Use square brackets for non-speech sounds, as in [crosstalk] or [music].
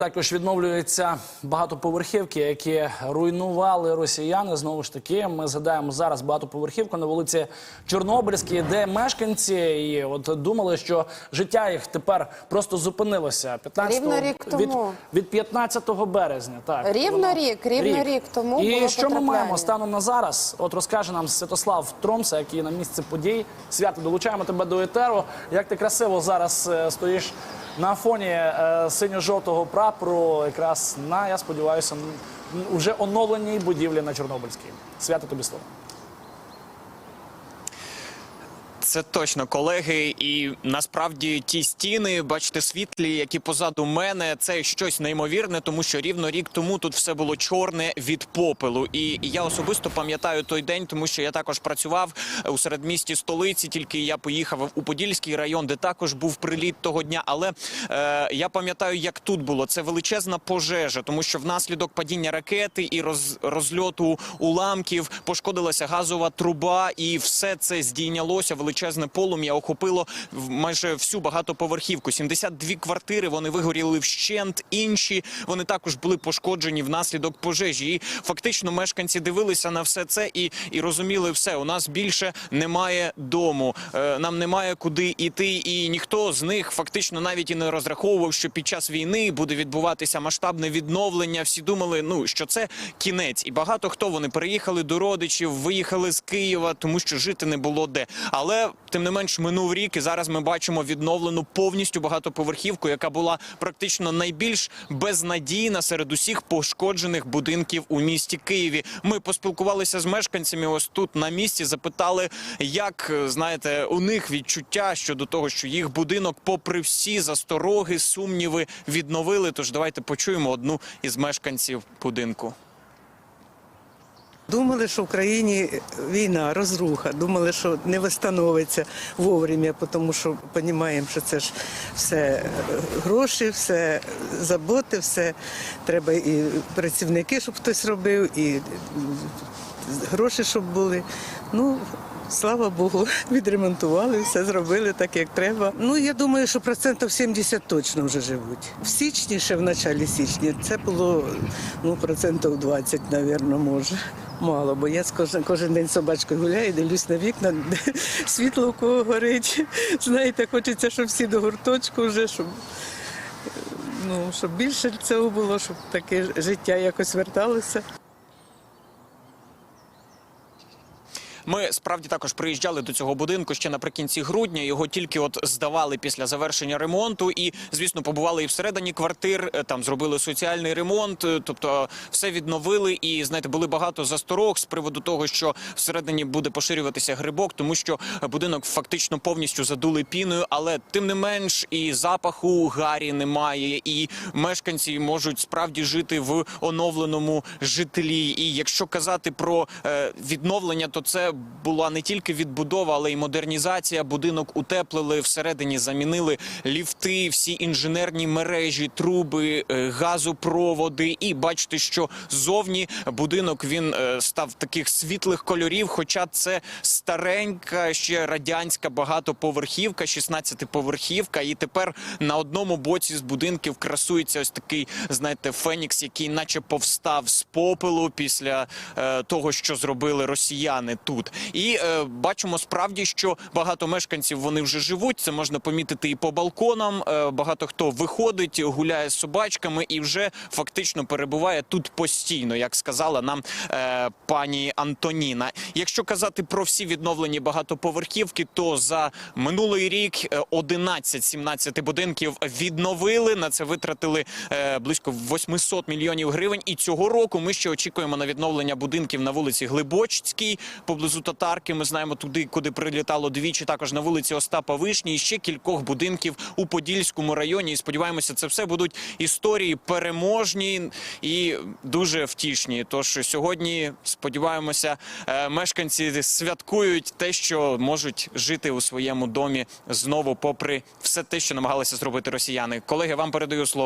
Також відновлюються багатоповерхівки, які руйнували росіяни. Знову ж таки, ми згадаємо зараз багатоповерхівку на вулиці Чорнобильській, де мешканці і от думали, що життя їх тепер просто зупинилося. 15 Рівно рік тому. від 15 березня. Так Рівно воно- рік, рівно рік тому І було що ми маємо станом на зараз? От розкаже нам Святослав Тромса, який на місці подій. Свято долучаємо тебе до етеру. Як ти красиво зараз е, стоїш на фоні е, синьо-жовтого прапору, якраз на я сподіваюся, вже оновленій будівлі на Чорнобильській. Свято тобі слово. Це точно колеги, і насправді ті стіни, бачите, світлі, які позаду мене, це щось неймовірне, тому що рівно рік тому тут все було чорне від попелу. І я особисто пам'ятаю той день, тому що я також працював у середмісті столиці. Тільки я поїхав у Подільський район, де також був приліт того дня. Але е, я пам'ятаю, як тут було. Це величезна пожежа, тому що внаслідок падіння ракети і роз, розльоту уламків пошкодилася газова труба, і все це здійнялося. Величезне полум'я охопило майже всю багатоповерхівку. 72 квартири вони вигоріли вщент. Інші вони також були пошкоджені внаслідок пожежі. І фактично мешканці дивилися на все це і, і розуміли, все у нас більше немає дому. Е, нам немає куди йти, і ніхто з них фактично навіть і не розраховував, що під час війни буде відбуватися масштабне відновлення. Всі думали, ну що це кінець, і багато хто вони переїхали до родичів, виїхали з Києва, тому що жити не було де. Але тим не менш минув рік, і зараз ми бачимо відновлену повністю багатоповерхівку, яка була практично найбільш безнадійна серед усіх пошкоджених будинків у місті Києві. Ми поспілкувалися з мешканцями. Ось тут на місці запитали, як знаєте, у них відчуття щодо того, що їх будинок, попри всі застороги, сумніви, відновили. Тож давайте почуємо одну із мешканців будинку. Думали, що в країні війна, розруха. Думали, що не встановиться вовремя, тому що розуміємо, що це ж все е, гроші, все заботи, все треба і працівники, щоб хтось робив, і гроші, щоб були. Ну, слава Богу, [laughs] відремонтували, все зробили так, як треба. Ну, я думаю, що процентів 70 точно вже живуть. В січні, ще в началі січня, це було ну, процентів 20, мабуть, може. Мало, бо я кожен, кожен день собачкою гуляю, дивлюсь на вікна, де [laughs] світло у кого горить. [laughs] Знаєте, хочеться, щоб всі до гурточку вже, щоб, ну, щоб більше цього було, щоб таке життя якось верталося. Ми справді також приїжджали до цього будинку ще наприкінці грудня. Його тільки от здавали після завершення ремонту, і звісно, побували і всередині квартир. е, Там зробили соціальний ремонт, е, тобто все відновили. І знаєте, були багато засторог з приводу того, що всередині буде поширюватися грибок, тому що будинок фактично повністю задули піною, але тим не менш і запаху гарі немає, і мешканці можуть справді жити в оновленому житлі. І якщо казати про е, відновлення, то це була не тільки відбудова, але й модернізація. Будинок утеплили всередині, замінили ліфти, всі інженерні мережі, труби, е, газопроводи. І бачите, що зовні будинок він е, став таких світлих кольорів. Хоча це старенька, ще радянська багатоповерхівка, 16-поверхівка. І тепер на одному боці з будинків красується ось такий, знаєте, фенікс, який наче повстав з попелу після е, того, що зробили росіяни тут. І е, бачимо справді, що багато мешканців вони вже живуть. Це можна помітити і по балконам. Е, багато хто виходить, гуляє з собачками і вже фактично перебуває тут постійно, як сказала нам е, пані Антоніна. Якщо казати про всі відновлені багатоповерхівки, то за минулий рік е, 11-17 будинків відновили. На це витратили е, близько 800 мільйонів гривень. І цього року ми ще очікуємо на відновлення будинків на вулиці Глибочицькій, поблизу Татарки. Ми знаємо туди, куди прилітало двічі. Також на вулиці Остапа Вишні і ще кількох будинків у Подільському районі. І сподіваємося, це все будуть історії переможні і дуже втішні. Тож сьогодні сподіваємося, е, мешканці святкують те, що можуть жити у своєму домі знову, попри все те, що намагалися зробити росіяни. Колеги, вам передаю слово.